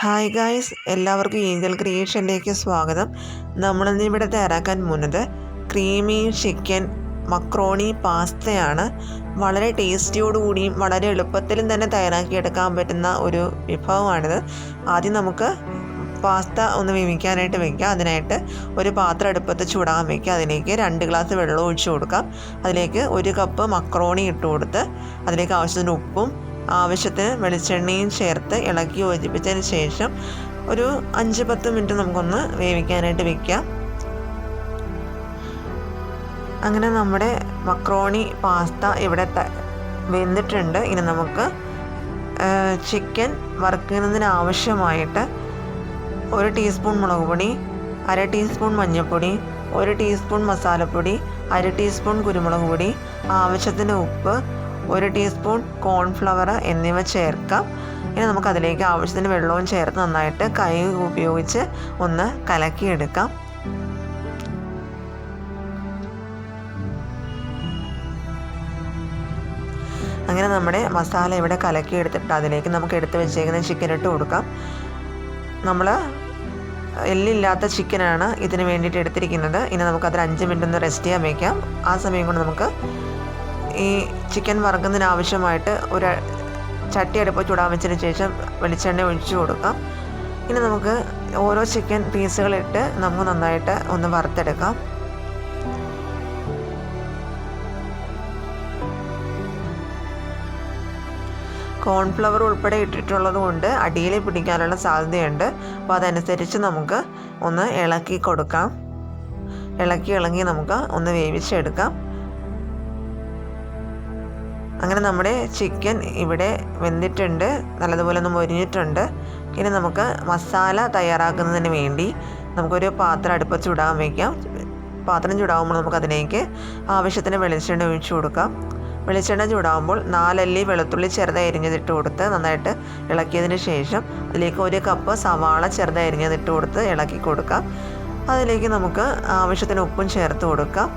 Hi guys എല്ലാവർക്കും Angel ക്രിയേഷനിലേക്ക് സ്വാഗതം. നമ്മളിന്ന് ഇവിടെ തയ്യാറാക്കാൻ പോകുന്നത് ക്രീമി ചിക്കൻ മക്രോണി പാസ്തയാണ് വളരെ ടേസ്റ്റിയോടുകൂടിയും വളരെ എളുപ്പത്തിലും തന്നെ തയ്യാറാക്കിയെടുക്കാൻ പറ്റുന്ന ഒരു വിഭവമാണിത്. ആദ്യം നമുക്ക് പാസ്ത ഒന്ന് വേവിക്കാനായിട്ട് വെക്കാം. അതിനായിട്ട് ഒരു പാത്രം അടുപ്പത്ത് ചൂടാൻ വെക്കുക അതിലേക്ക് രണ്ട് ഗ്ലാസ് വെള്ളം ഒഴിച്ചു കൊടുക്കാം. അതിലേക്ക് ഒരു കപ്പ് മക്രോണി ഇട്ട് കൊടുത്ത് അതിലേക്ക് ആവശ്യത്തിന് ഉപ്പും ആവശ്യത്തിന് വെളിച്ചെണ്ണയും ചേർത്ത് ഇളക്കി യോജിപ്പിച്ചതിന് ശേഷം ഒരു അഞ്ച് പത്ത് മിനിറ്റ് നമുക്കൊന്ന് വേവിക്കാനായിട്ട് വെക്കാം. അങ്ങനെ നമ്മുടെ മക്രോണി പാസ്ത ഇവിടെ വെന്തിട്ടുണ്ട്. ഇനി നമുക്ക് ചിക്കൻ വറുക്കുന്നതിന് ആവശ്യമായിട്ട് ഒരു ടീസ്പൂൺ മുളക് പൊടി അര ടീസ്പൂൺ മഞ്ഞൾപ്പൊടി ഒരു ടീസ്പൂൺ മസാലപ്പൊടി അര ടീസ്പൂൺ കുരുമുളക് പൊടി ആവശ്യത്തിന് ഉപ്പ് ഒരു ടീസ്പൂൺ കോൺഫ്ലവർ എന്നിവ ചേർക്കാം. ഇനി നമുക്ക് അതിലേക്ക് ആവശ്യത്തിന് വെള്ളവും ചേർത്ത് നന്നായിട്ട് കൈ ഉപയോഗിച്ച് ഒന്ന് കലക്കിയെടുക്കാം. അങ്ങനെ നമ്മുടെ മസാല ഇവിടെ കലക്കി എടുത്തിട്ട് അതിലേക്ക് നമുക്ക് എടുത്ത് വെച്ചേക്കുന്ന ചിക്കൻ ഇട്ട് കൊടുക്കാം. നമ്മൾ എല്ലില്ലാത്ത ചിക്കനാണ് ഇതിന് വേണ്ടിയിട്ട് എടുത്തിരിക്കുന്നത്. ഇനി നമുക്ക് അതിൽ അഞ്ച് മിനിറ്റ് ഒന്ന് റെസ്റ്റ് ചെയ്യാൻ വയ്ക്കാം ആ സമയം കൊണ്ട് നമുക്ക് ഈ ചിക്കൻ വറുക്കുന്നതിന് ആവശ്യമായിട്ട് ഒരു ചട്ടി അടുപ്പ് ചൂടാൻ വെച്ചതിന് ശേഷം വെളിച്ചെണ്ണ ഒഴിച്ചു കൊടുക്കാം. ഇനി നമുക്ക് ഓരോ ചിക്കൻ പീസുകളിട്ട് നമുക്ക് നന്നായിട്ട് ഒന്ന് വറുത്തെടുക്കാം. കോൺഫ്ലവർ ഉൾപ്പെടെ ഇട്ടിട്ടുള്ളത് കൊണ്ട് അടിയിൽ പിടിക്കാനുള്ള സാധ്യതയുണ്ട്. അപ്പോൾ അതനുസരിച്ച് നമുക്ക് ഒന്ന് ഇളക്കി കൊടുക്കാം. ഇളക്കി ഇളങ്ങി നമുക്ക് ഒന്ന് വേവിച്ചെടുക്കാം. അങ്ങനെ നമ്മുടെ ചിക്കൻ ഇവിടെ വെന്തിട്ടുണ്ട്. നല്ലതുപോലെ ഒന്ന് മൊരിഞ്ഞിട്ടുണ്ട്. ഇനി നമുക്ക് മസാല തയ്യാറാക്കുന്നതിന് വേണ്ടി നമുക്കൊരു പാത്രം അടുപ്പ് ചൂടാൻ വയ്ക്കാം പാത്രം ചൂടാകുമ്പോൾ നമുക്ക് അതിലേക്ക് ആവശ്യത്തിന് വെളിച്ചെണ്ണ ഒഴിച്ചു കൊടുക്കാം. വെളിച്ചെണ്ണ ചൂടാകുമ്പോൾ നാലല്ലി വെളുത്തുള്ളി ചെറുതായി അരിഞ്ഞതിട്ട് കൊടുത്ത് നന്നായിട്ട് ഇളക്കിയതിന് ശേഷം അതിലേക്ക് ഒരു കപ്പ് സവാള ചെറുതായി അരിഞ്ഞതിട്ട് കൊടുത്ത് ഇളക്കി കൊടുക്കാം. അതിലേക്ക് നമുക്ക് ആവശ്യത്തിന് ഉപ്പും ചേർത്ത് കൊടുക്കാം.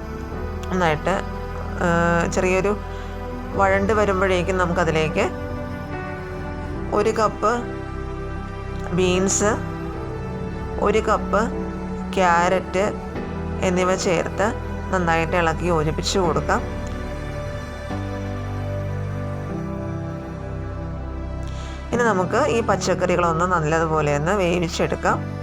നന്നായിട്ട് ചെറിയൊരു വഴണ്ട് വരുമ്പോഴേക്കും നമുക്കതിലേക്ക് ഒരു കപ്പ് ബീൻസ് ഒരു കപ്പ് ക്യാരറ്റ് എന്നിവ ചേർത്ത് നന്നായിട്ട് ഇളക്കി യോജിപ്പിച്ച് കൊടുക്കാം. ഇനി നമുക്ക് ഈ പച്ചക്കറികളൊന്ന് നല്ലതുപോലെ ഒന്ന് വേവിച്ചെടുക്കാം.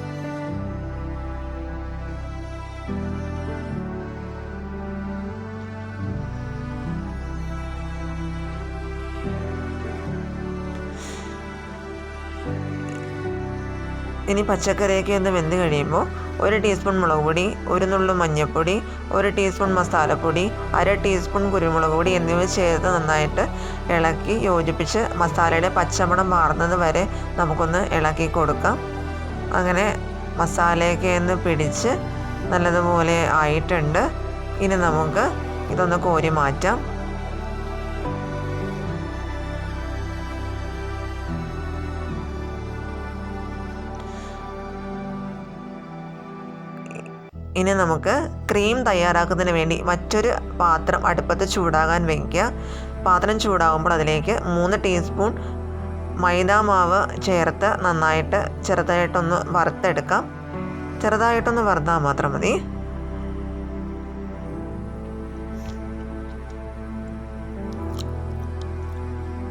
ഇനി പച്ചക്കറിയൊക്കെ ഒന്ന് വെന്ത് കഴിയുമ്പോൾ ഒരു ടീസ്പൂൺ മുളക് പൊടി ഒരു നുള്ളു മഞ്ഞൾപ്പൊടി ഒരു ടീസ്പൂൺ മസാലപ്പൊടി അര ടീസ്പൂൺ കുരുമുളക് പൊടി എന്നിവ ചേർത്ത് നന്നായിട്ട് ഇളക്കി യോജിപ്പിച്ച് മസാലയുടെ പച്ചമണം മാറുന്നത് വരെ നമുക്കൊന്ന് ഇളക്കി കൊടുക്കാം. അങ്ങനെ മസാലയൊക്കെ ഒന്ന് പിടിച്ച് നല്ലതുപോലെ ആയിട്ടുണ്ട്. ഇനി നമുക്ക് ഇതൊന്ന് കോരി മാറ്റാം. ഇനി നമുക്ക് ക്രീം തയ്യാറാക്കുന്നതിന് വേണ്ടി മറ്റൊരു പാത്രം അടുപ്പത്ത് ചൂടാകാൻ വയ്ക്കുക പാത്രം ചൂടാകുമ്പോൾ അതിലേക്ക് മൂന്ന് ടീസ്പൂൺ മൈദ മാവ് ചേർത്ത് നന്നായിട്ട് ചെറുതായിട്ടൊന്ന് വറുത്തെടുക്കാം. ചെറുതായിട്ടൊന്ന് വറുത്താൽ മാത്രം മതി.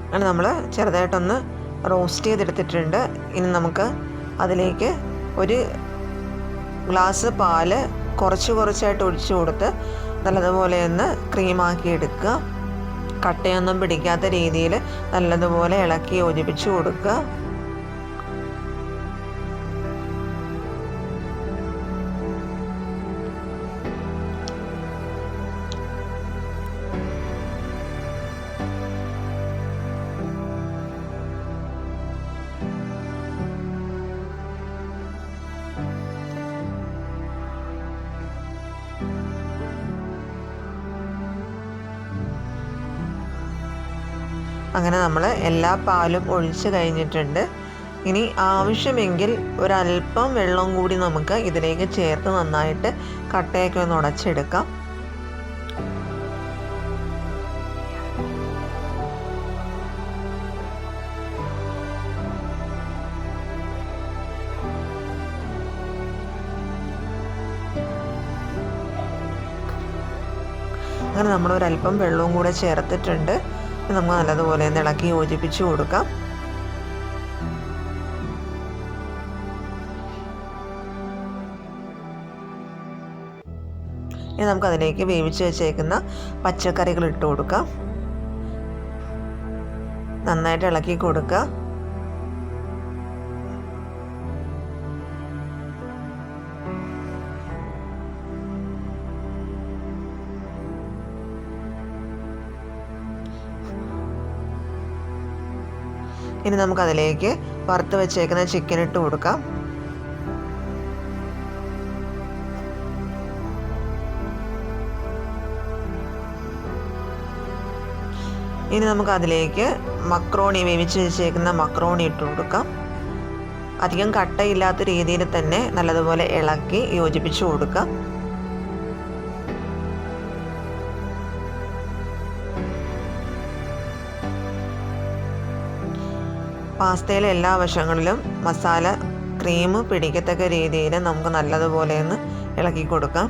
അങ്ങനെ നമ്മൾ ചെറുതായിട്ടൊന്ന് റോസ്റ്റ് ചെയ്തെടുത്തിട്ടുണ്ട്. ഇനി നമുക്ക് അതിലേക്ക് ഒരു ഗ്ലാസ് പാൽ കുറച്ച് കുറച്ചായിട്ട് ഒഴിച്ചു കൊടുത്ത് നല്ലതുപോലെ ഒന്ന് ക്രീമാക്കി എടുക്കുക. കട്ടയൊന്നും പിടിക്കാത്ത രീതിയിൽ നല്ലതുപോലെ ഇളക്കി യോജിപ്പിച്ച് കൊടുക്കുക. അങ്ങനെ നമ്മൾ എല്ലാ പാലും ഒഴിച്ച് കഴിഞ്ഞിട്ടുണ്ട്. ഇനി ആവശ്യമെങ്കിൽ ഒരല്പം വെള്ളം കൂടി നമുക്ക് ഇതിലേക്ക് ചേർത്ത് നന്നായിട്ട് കട്ടയൊക്കെ ഒന്ന് ഉടച്ചെടുക്കാം. അങ്ങനെ നമ്മൾ ഒരല്പം വെള്ളവും കൂടെ ചേർത്തിട്ടുണ്ട്. നമുക്ക് നല്ലതുപോലെ ഒന്ന് ഇളക്കി യോജിപ്പിച്ച് കൊടുക്കാം. ഇനി നമുക്ക് അതിലേക്ക് വേവിച്ച് വെച്ചേക്കുന്ന പച്ചക്കറികൾ ഇട്ട് കൊടുക്കാം. നന്നായിട്ട് ഇളക്കി കൊടുക്കുക. ഇനി നമുക്കതിലേക്ക് വറുത്ത് വെച്ചേക്കുന്ന ചിക്കൻ ഇട്ട് കൊടുക്കാം. ഇനി നമുക്ക് അതിലേക്ക് മക്രോണി വേവിച്ച് വെച്ചേക്കുന്ന മക്രോണി ഇട്ട് കൊടുക്കാം. അധികം കട്ടയില്ലാത്ത രീതിയിൽ തന്നെ നല്ലതുപോലെ ഇളക്കി യോജിപ്പിച്ച് കൊടുക്കാം. പാസ്തയിലെ എല്ലാ വശങ്ങളിലും മസാല ക്രീം പിടിക്കത്തക്ക രീതിയിൽ നമുക്ക് നല്ലതുപോലെ ഒന്ന് ഇളക്കി കൊടുക്കാം.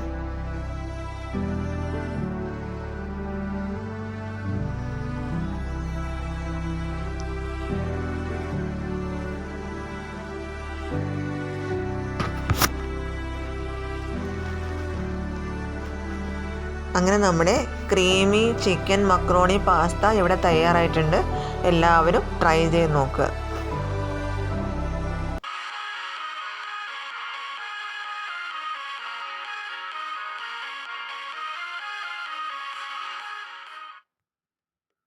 അങ്ങനെ നമ്മുടെ ക്രീമി ചിക്കൻ മക്രോണി പാസ്ത ഇവിടെ തയ്യാറായിട്ടുണ്ട്. എല്ലാവരും ട്രൈ ചെയ്ത് നോക്കുക.